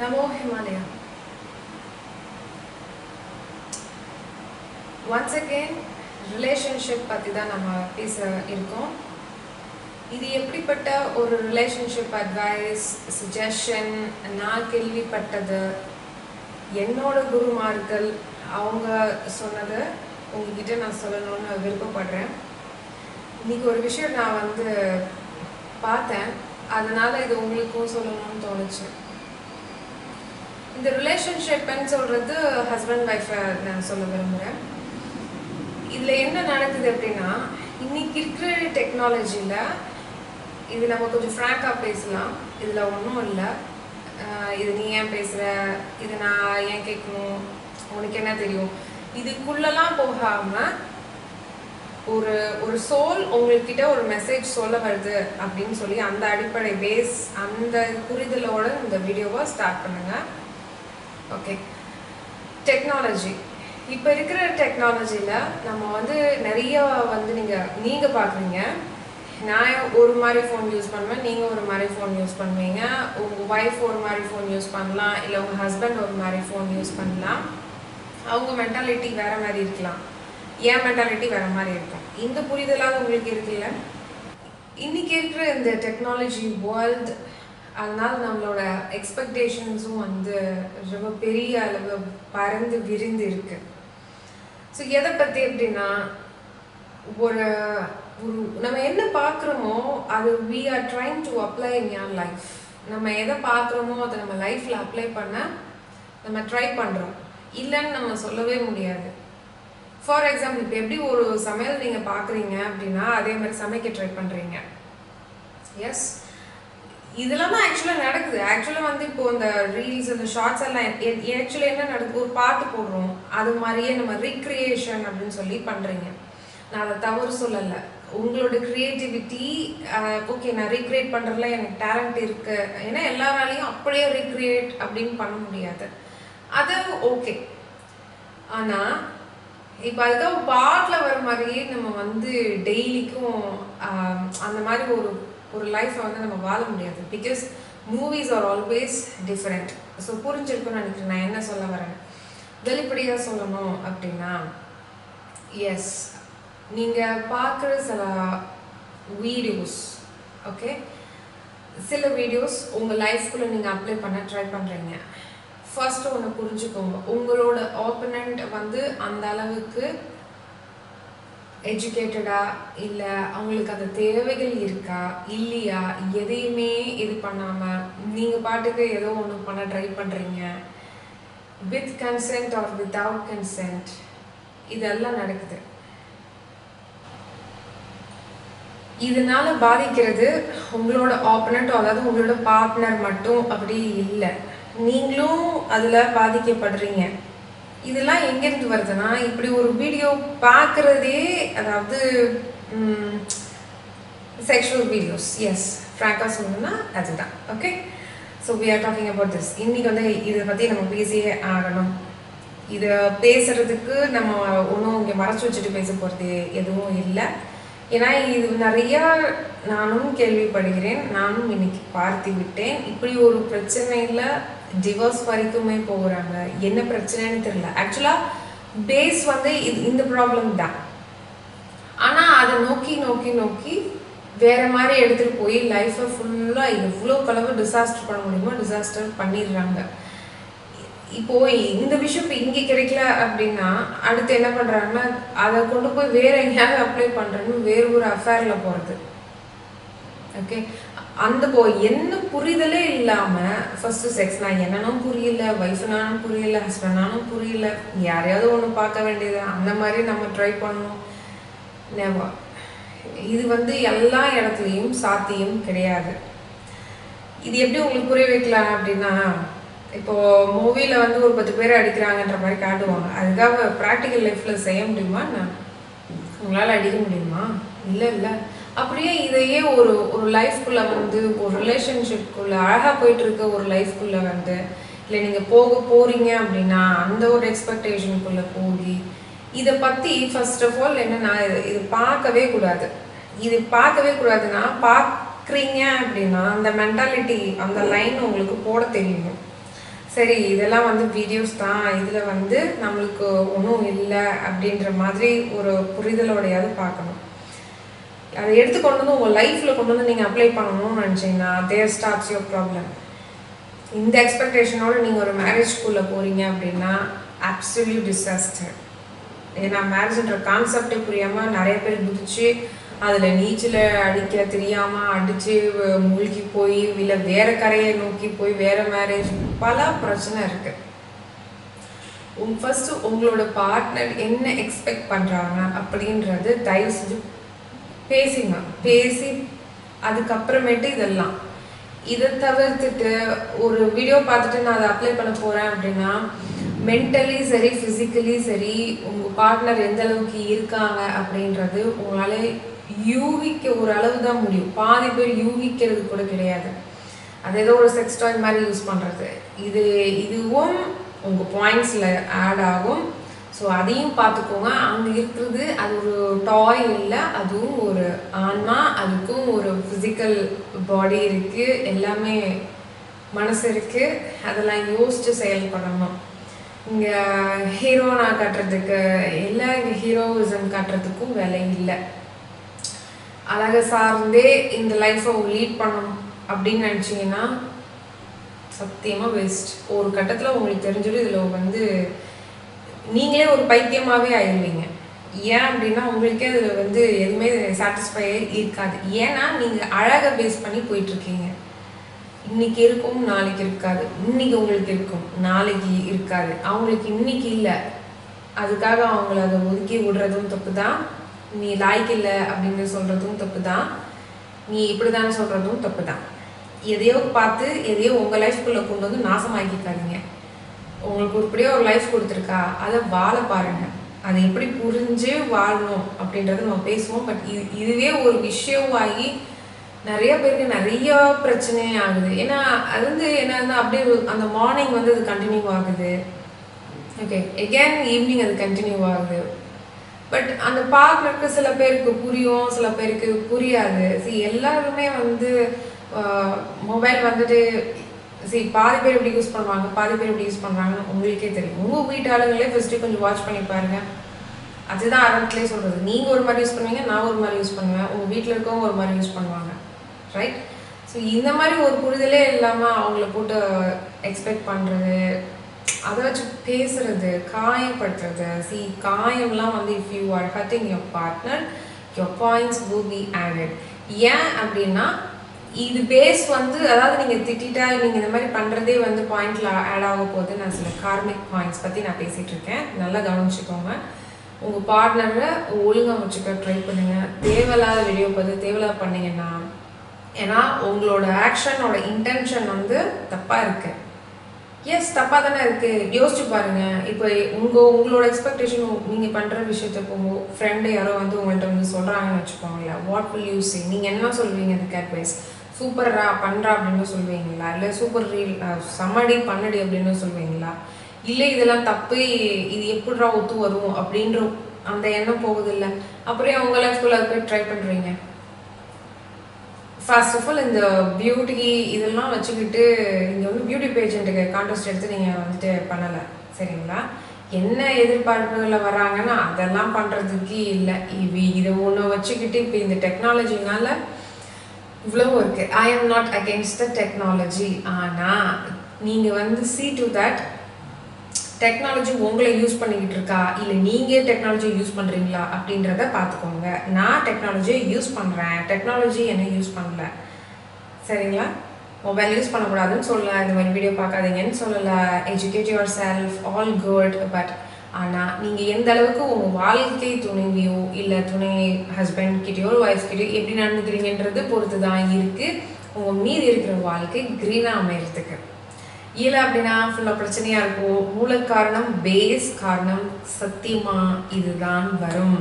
நமோ Himalaya once again relationship பற்றி தான் நம்ம பேச இருக்கோம். இது எப்படிப்பட்ட ஒரு ரிலேஷன்ஷிப் அட்வைஸ் சஜஷன் நான் கேள்விப்பட்டது என்னோட குருமார்கள் அவங்க சொன்னதை உங்ககிட்ட நான் சொல்லணும்னு விருப்பப்படுறேன். இன்னைக்கு ஒரு விஷயம் நான் வந்து பார்த்தேன். அதனால் இது உங்களுக்கும் சொல்லணும்னு தோணுச்சு. இந்த ரிலேஷன்ஷிப்னு சொல்கிறது ஹஸ்பண்ட் ஒய்ஃபை நான் சொல்ல விரும்புகிறேன் இதில் என்ன நடக்குது அப்படின்னா இன்னைக்கு இருக்கிற டெக்னாலஜியில் இது நம்ம கொஞ்சம் ஃப்ராங்காக பேசலாம். இதில் ஒன்றும் இல்லை. இது நீ ஏன் பேசுகிற இது நான் ஏன் கேட்கணும்? உனக்கு என்ன தெரியும்? இதுக்குள்ளெல்லாம் போகாமல் ஒரு ஒரு சோல் உங்கள்கிட்ட ஒரு மெசேஜ் சொல்ல வருது அப்படின்னு சொல்லி அந்த அடிப்படை பேஸ் அந்த புரிதலோட இந்த வீடியோவை ஸ்டார்ட் பண்ணுங்கள் ஓகே டெக்னாலஜி இப்போ இருக்கிற டெக்னாலஜியில் நம்ம வந்து நிறைய வந்து நீங்கள் நீங்கள் பார்க்குறீங்க நான் ஒரு மாதிரி ஃபோன் யூஸ் பண்ணுவேன் நீங்கள் ஒரு மாதிரி ஃபோன் யூஸ் பண்ணுவீங்க. உங்கள் ஒய்ஃப் ஒரு மாதிரி ஃபோன் யூஸ் பண்ணலாம் இல்லை உங்கள் ஹஸ்பண்ட் ஒரு மாதிரி ஃபோன் யூஸ் பண்ணலாம். அவங்க மென்டாலிட்டி வேறு மாதிரி இருக்கலாம். என் மென்டாலிட்டி வேறு மாதிரி இருக்கும். இந்த புரிதலாக உங்களுக்கு இருக்குல்ல? இன்றைக்கி இருக்கிற இந்த டெக்னாலஜி வேர்ல்டு அதனால் நம்மளோட எக்ஸ்பெக்டேஷன்ஸும் வந்து ரொம்ப பெரிய அளவு பறந்து விரிந்து இருக்கு. ஸோ எதை பற்றி எப்படின்னா ஒரு ஒரு நம்ம என்ன பார்க்குறோமோ அது we are trying to apply in your life நம்ம எதை பார்க்குறோமோ அதை நம்ம லைஃப்பில் அப்ளை பண்ண நம்ம ட்ரை பண்ணுறோம் இல்லைன்னு நம்ம சொல்லவே முடியாது. ஃபார் எக்ஸாம்பிள் இப்போ எப்படி ஒரு சமையல் நீங்கள் பார்க்குறீங்க அப்படின்னா அதே மாதிரி சமைக்க ட்ரை பண்ணுறீங்க எஸ் இதெல்லாம் தான் ஆக்சுவலாக நடக்குது. ஆக்சுவலாக வந்து இப்போ இந்த ரீல்ஸ் இந்த ஷார்ட்ஸ் எல்லாம் ஆக்சுவலாக என்ன நடக்குது? ஒரு பாட்டு போடுறோம். அது மாதிரியே நம்ம ரீக்ரியேஷன் அப்படின்னு சொல்லி பண்ணுறீங்க நான் அதை தவறு சொல்லலை. உங்களோட க்ரியேட்டிவிட்டி ஓகே நான் ரீக்ரியேட் பண்ணுறதுல எனக்கு டேலண்ட் இருக்கு. ஏன்னா எல்லாராலையும் அப்படியே ரீக்ரியேட் அப்படின்னு பண்ண முடியாது. அது ஓகே ஆனால் இப்போ அதுக்காக பாட்டில் வர மாதிரியே நம்ம வந்து டெய்லிக்கும் அந்த மாதிரி ஒரு ஒரு லைஃப்பை வந்து நம்ம வாழ முடியாது. Because movies are always different so புரிஞ்சிருக்குன்னு நினைக்கிறேன். நான் என்ன சொல்ல வரேன்? வெளிப்படையாக சொல்லணும் அப்படின்னா எஸ் நீங்கள் பார்க்குற சில வீடியோஸ் ஓகே சில வீடியோஸ் உங்கள் லைஃப்குள்ளே நீங்கள் அப்ளை பண்ண ட்ரை பண்ணுறீங்க ஃபர்ஸ்ட் ஒன்று புரிஞ்சுக்கோங்க. உங்களோட ஆப்பனண்ட் வந்து அந்த அளவுக்கு எஜுகேட்டடா இல்லை அவங்களுக்கு அந்த தேவைகள் இருக்கா இல்லையா? எதையுமே இது பண்ணாமல் நீங்கள் பாட்டுக்கு ஏதோ ஒன்று பண்ண ட்ரை பண்ணுறீங்க with consent or without consent இதெல்லாம் நடக்குது. இதனால பாதிக்கிறது உங்களோட ஆப்பனண்ட் அதாவது உங்களோட பார்ட்னர் மட்டும் அப்படி இல்லை. நீங்களும் அதில் பாதிக்கப்படுறீங்க. இதெல்லாம் எங்கேருந்து வருதுன்னா இப்படி ஒரு வீடியோ பார்க்குறதே அதாவது செக்ஷுவல் வீடியோஸ் எஸ் ஃப்ராங்காக சொல்லணும்னா அதுதான். Okay so we are talking about this இன்றைக்கி வந்து இதை பற்றி நம்ம பேசியே ஆகணும். இதை பேசுறதுக்கு நம்ம ஒன்றும் இங்கே மறைச்சி வச்சுட்டு பேச போகிறது எதுவும் இல்லை. ஏன்னா இது நிறையா நானும் கேள்விப்படுகிறேன். நானும் இன்னைக்கு பார்த்து விட்டேன் இப்படி ஒரு பிரச்சனையில் டிவோர்ஸ் வரைக்குமே போகிறாங்க. என்ன பிரச்சனைன்னு தெரியல. ஆக்சுவலாக பேஸ் வந்து இது இந்த ப்ராப்ளம் தான். ஆனால் அதை நோக்கி நோக்கி நோக்கி வேற மாதிரி எடுத்துகிட்டு போய் லைஃப்பை ஃபுல்லாக எவ்வளோ கலவு டிசாஸ்டர் பண்ண முடியுமோ டிசாஸ்டர் பண்ணிடுறாங்க. இப்போ இந்த விஷயம் இப்போ இங்கே கிடைக்கல அப்படின்னா அடுத்து என்ன பண்ணுறாங்கன்னா அதை கொண்டு போய் வேற எங்கேயாவது அப்ளை பண்ணுறேன்னு வேறு ஒரு அஃபேரில் போகிறது ஓகே அந்த போ என்ன புரிதலே இல்லாமல் ஃபர்ஸ்ட் செக்ஸ் நான் என்னன்னும் புரியல ஒய்ஃப்னாலும் புரியல ஹஸ்பண்டானும் புரியல. யாரையாவது ஒன்று பார்க்க வேண்டியது? அந்த மாதிரி நம்ம ட்ரை பண்ணணும். நெவர் இது வந்து எல்லா இடத்துலையும் சாத்தியம் கிடையாது. இது எப்படி உங்களுக்கு புரிய வைக்கலாம் அப்படின்னா இப்போ மூவியில் வந்து ஒரு பத்து பேர் அடிக்கிறாங்கன்ற மாதிரி காட்டுவாங்க. அதுக்காக ப்ராக்டிக்கல் லைஃப்பில் செய்ய முடியுமா நான் உங்களால் அடிக்க முடியுமா? இல்லை இல்லை. அப்படியே இதையே ஒரு ஒரு லைஃப்குள்ளே வந்து ஒரு ரிலேஷன்ஷிப்குள்ளே அழகாக போயிட்டு இருக்க ஒரு லைஃப்குள்ளே வந்து இல்லை நீங்கள் போக போகிறீங்க அப்படின்னா அந்த ஒரு எக்ஸ்பெக்டேஷனுக்குள்ளே போகி இதை பற்றி ஃபர்ஸ்ட் ஆஃப் ஆல் என்னன்னா இது இது பார்க்கவே கூடாது. இது பார்க்கவே கூடாதுன்னா பார்க்குறீங்க அப்படின்னா அந்த மென்டாலிட்டி அந்த லைன் உங்களுக்கு போட தெரியணும் சரி இதெல்லாம் வந்து வீடியோஸ் தான். இதில் வந்து நம்மளுக்கு ஒன்றும் இல்லை அப்படின்ற மாதிரி ஒரு புரிதலோடையாவது பார்க்கணும். அதை எடுத்து கொண்டு வந்து உங்கள் லைஃப்பில் கொண்டு வந்து நீங்கள் அப்ளை பண்ணணும்னு நினச்சிங்கன்னா தேர் ஸ்டார்ட்ஸ் யோர் ப்ராப்ளம் இந்த எக்ஸ்பெக்டேஷனோட நீங்கள் ஒரு மேரேஜ்குள்ளே போகிறீங்க அப்படின்னா அப்சல்யூட் டிசாஸ்டர் ஏன்னா மேரேஜ்ன்ற கான்செப்டே புரியாமல் நிறைய பேர் குதிச்சு அதில் நீச்சல் அடிக்க தெரியாமல் அடித்து மூழ்கி போய் இல்லை வேறு கரையை நோக்கி போய் வேறு மேரேஜ் பல பிரச்சனை இருக்குது ஃபஸ்ட்டு உங்களோட பார்ட்னர் என்ன எக்ஸ்பெக்ட் பண்ணுறாங்க அப்படின்றது தயவு செஞ்சு பேசிங்க பேசி அதுக்கப்புறமேட்டு இதெல்லாம். இதை தவிர்த்துட்டு ஒரு வீடியோ பார்த்துட்டு நான் அதை அப்ளை பண்ண போகிறேன் அப்படின்னா மென்டலி சரி ஃபிசிக்கலி சரி உங்கள் பார்ட்னர் எந்த அளவுக்கு இருக்காங்க அப்படின்றது உங்களால் யூகிக்க ஒரு அளவு தான் முடியும். பாதி பேர் யூகிக்கிறது கூட கிடையாது. அது ஏதோ ஒரு செக்ஸ் டாய் மாதிரி யூஸ் பண்ணுறது இது இதுவும் உங்கள் பாயிண்ட்ஸில் ஆட் ஆகும். ஸோ அதையும் பார்த்துக்கோங்க. அங்கே இருக்கிறது அது ஒரு டாய் இல்லை அதுவும் ஒரு ஆன்மா அதுக்கும் ஒரு ஃபிசிக்கல் பாடி இருக்குது எல்லாமே மனசு இருக்குது அதெல்லாம் யோசித்து செயல்படணும் இங்கே ஹீரோனா காட்டுறதுக்கு எல்லா இங்கே ஹீரோயிசம் காட்டுறதுக்கும் வேலை இல்லை. அழகை சார்ந்தே இந்த லைஃப்பை லீட் பண்ணணும் அப்படின்னு நினச்சிங்கன்னா சத்தியமாக வேஸ்ட் ஒரு கட்டத்தில் உங்களுக்கு தெரிஞ்சிடும் இதில் வந்து நீங்களே ஒரு பைத்தியமாகவே ஆயிடுவீங்க ஏன் அப்படின்னா உங்களுக்கே அதில் வந்து எதுவுமே சாட்டிஸ்ஃபையே இருக்காது. ஏன்னா நீங்கள் அழகை பேஸ் பண்ணி போயிட்டுருக்கீங்க. இன்னைக்கு இருக்கும் நாளைக்கு இருக்காது. இன்னைக்கு உங்களுக்கு இருக்கும் நாளைக்கு இருக்காது. அவங்களுக்கு இன்னைக்கு இல்லை. அதுக்காக அவங்கள அதை ஒதுக்கி விடுறதும் தப்பு தான் நீ லாய்க்கு இல்லை அப்படின்னு சொல்கிறதும் தப்பு தான் நீ இப்படி தானே சொல்கிறதும் தப்பு தான் எதையோ பார்த்து எதையோ உங்கள் லைஃப்குள்ளே கொண்டு வந்து நாசமாக்கிக்காதீங்க. உங்களுக்கு உருப்படியாக ஒரு லைஃப் கொடுத்துருக்கா? அதை வாழ பாருங்க. அதை எப்படி புரிஞ்சு வாழணும் அப்படின்றத நம்ம பேசுவோம். பட் இது இதுவே ஒரு விஷயம் ஆகி நிறைய பேருக்கு நிறைய பிரச்சனை ஆகுது. ஏன்னா அது வந்து என்னன்னா அப்படியே அந்த மார்னிங் வந்து அது கண்டினியூ ஆகுது. ஓகே எகேன் ஈவினிங் அது கண்டினியூ ஆகுது. பட் அந்த பார்க்குறதுக்கு சில பேருக்கு புரியும் சில பேருக்கு புரியாது. சி எல்லாருமே வந்து மொபைல் வந்துட்டு சரி பாதி பேர் எப்படி யூஸ் பண்ணுவாங்க பாதி பேர் எப்படி யூஸ் பண்ணுறாங்கன்னு உங்களுக்கே தெரியும். உங்கள் வீட்டு ஆளுங்களே ஃபஸ்ட்டு கொஞ்சம் வாட்ச் பண்ணி பாருங்க. அதுதான் ஆரம்பத்துலேயே சொல்கிறது நீங்கள் ஒரு மாதிரி யூஸ் பண்ணுவீங்க நான் ஒரு மாதிரி யூஸ் பண்ணுவேன். உங்கள் வீட்டில் இருக்கவங்க ஒரு மாதிரி யூஸ் பண்ணுவாங்க. ரைட் ஸோ இந்த மாதிரி ஒரு புரிதலே இல்லாமல் அவங்கள போட்டு எக்ஸ்பெக்ட் பண்ணுறது அதை வச்சு பேசுறது காயப்படுத்துறது. சி காயம்லாம் வந்து if you are hurting your partner your points will be added ஏன் அப்படின்னா இது பேஸ் வந்து அதாவது நீங்கள் திட்டிட்டா நீங்கள் இந்த மாதிரி பண்ணுறதே வந்து பாயிண்டில் ஆட் ஆக போகுது. நான் சில கார்மிக் பாயிண்ட்ஸ் பற்றி நான் பேசிகிட்டு இருக்கேன். நல்லா கவனிச்சுக்கோங்க. உங்கள் பார்ட்னரை ஒழுங்காக வச்சுக்க ட்ரை பண்ணுங்கள் தேவையில்லாத வீடியோ பார்த்து தேவையில்லாத பண்ணீங்கன்னா ஏன்னா உங்களோட ஆக்ஷனோட இன்டென்ஷன் வந்து தப்பாக இருக்கு. எஸ் தப்பாக தானே இருக்குது யோசிச்சு பாருங்கள் இப்போ உங்கள் உங்களோட எக்ஸ்பெக்டேஷன் நீங்கள் பண்ணுற விஷயத்த இப்போ ஃப்ரெண்டு யாரோ வந்து உங்கள்கிட்ட வந்து சொல்கிறாங்கன்னு வச்சுக்கோங்களேன். வாட் வில் யூ நீங்கள் என்ன சொல்வீங்க அதுக்கு அட்வைஸ் சூப்பர்ரா பண்ணுறா அப்படின்னு சொல்லுவீங்களா? இல்லை சூப்பர் ரீல் சம்மடி பண்ணடி அப்படின்னு சொல்லுவீங்களா? இல்லை இதெல்லாம் தப்பு இது எப்படிரா ஒத்து வரும் அப்படின்ற அந்த எண்ணம் போகுது இல்லை அப்புறம் உங்க லைஃப்குள்ள போய் ட்ரை பண்ணுறீங்க ஃபர்ஸ்ட் ஆஃப் ஆல் இந்த பியூட்டி இதெல்லாம் வச்சுக்கிட்டு இங்கே வந்து பியூட்டி பேஜெண்ட்டுக்கு கான்டெஸ்ட் எடுத்து நீங்கள் வந்துட்டு பண்ணலை சரிங்களா? என்ன எதிர்பார்ப்புகளில் வராங்கன்னா அதெல்லாம் பண்ணுறதுக்கு இல்லை. இது இதை ஒன்று வச்சுக்கிட்டு இப்போ இந்த டெக்னாலஜினால இவ்வளவு இருக்கு. I am not against the technology ஆனால் நீங்கள் வந்து சி டு தட் டெக்னாலஜி உங்களை யூஸ் பண்ணிக்கிட்டு இருக்கா? இல்லை நீங்கள் டெக்னாலஜி யூஸ் பண்ணுறீங்களா அப்படின்றத பார்த்துக்கோங்க. நான் டெக்னாலஜியை யூஸ் பண்ணுறேன் டெக்னாலஜி என்ன யூஸ் பண்ணல. சரிங்களா? மொபைல் யூஸ் பண்ணக்கூடாதுன்னு சொல்லலை. இந்த மாதிரி வீடியோ பார்க்காதீங்கன்னு சொல்லலை. Educate yourself all good but ஆனால் நீங்கள் எந்த அளவுக்கு உங்கள் வாழ்க்கை துணைவியோ இல்லை துணை ஹஸ்பண்ட் கிட்டேயோ ஒரு ஒய்ஃப் கிட்டயோ எப்படி நடந்துக்கிறீங்கன்றது பொறுத்து தான் இருக்குது உங்கள் மீதி இருக்கிற வாழ்க்கை க்ரீனாக அமையறதுக்கு. இல்லை அப்படின்னா ஃபுல்லாக பிரச்சனையாக இருக்கும். மூல காரணம் பேஸ் காரணம் சத்தியமாக இதுதான் வரும்.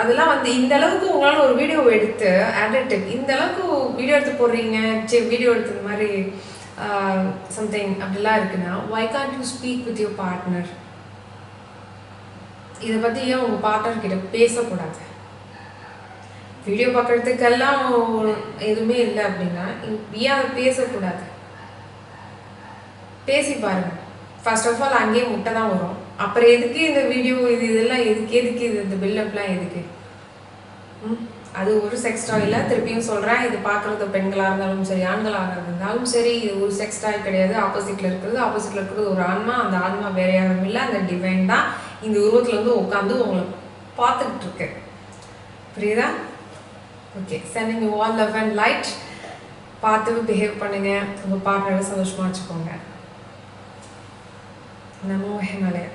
அதெல்லாம் வந்து இந்த அளவுக்கு உங்களால் ஒரு வீடியோ எடுத்து ஆடிட் இந்த அளவுக்கு வீடியோ எடுத்து போடுறீங்க சரி வீடியோ எடுத்தது மாதிரி Uh, சம்திங் அப்படிலாம் இருக்குன்னா why can't you speak with your partner இதை பற்றி ஏன் உங்கள் பார்ட்னர் கிட்ட பேசக்கூடாது? வீடியோ பார்க்குறதுக்கெல்லாம் எதுவுமே இல்லை அப்படின்னா ஏன் அதை பேசக்கூடாது? பேசி பாருங்க. ஃபர்ஸ்ட் ஆஃப் ஆல் அங்கேயே முட்டை தான் வரும். அப்புறம் எதுக்கு இந்த வீடியோ இது இதெல்லாம் எதுக்கு எதுக்கு இது இந்த பில்லப்லாம் எதுக்கு? ம்? அது ஒரு செக்ஸ் டாயில் திருப்பியும் சொல்கிறேன் இது பார்க்குறது பெண்களாக இருந்தாலும் சரி ஆண்களாக இருந்தாலும் சரி இது ஒரு செக்ஸ் டாய் கிடையாது. ஆப்போசிட்டில் இருக்கிறது ஆப்போசிட்டில் இருக்கிறது ஒரு ஆன்மா அந்த ஆன்மா வேற யாரும் இல்லை அந்த டிவைன் தான் இந்த உருவத்தில் வந்து உட்காந்து உங்களை பார்த்துக்கிட்டு இருக்கு. புரியுதா? Okay sending you all love and light பார்த்து பிஹேவ் பண்ணுங்க. உங்கள் பார்ட்னரை சந்தோஷமாக வச்சுக்கோங்க. நமோ ஹிமாலயா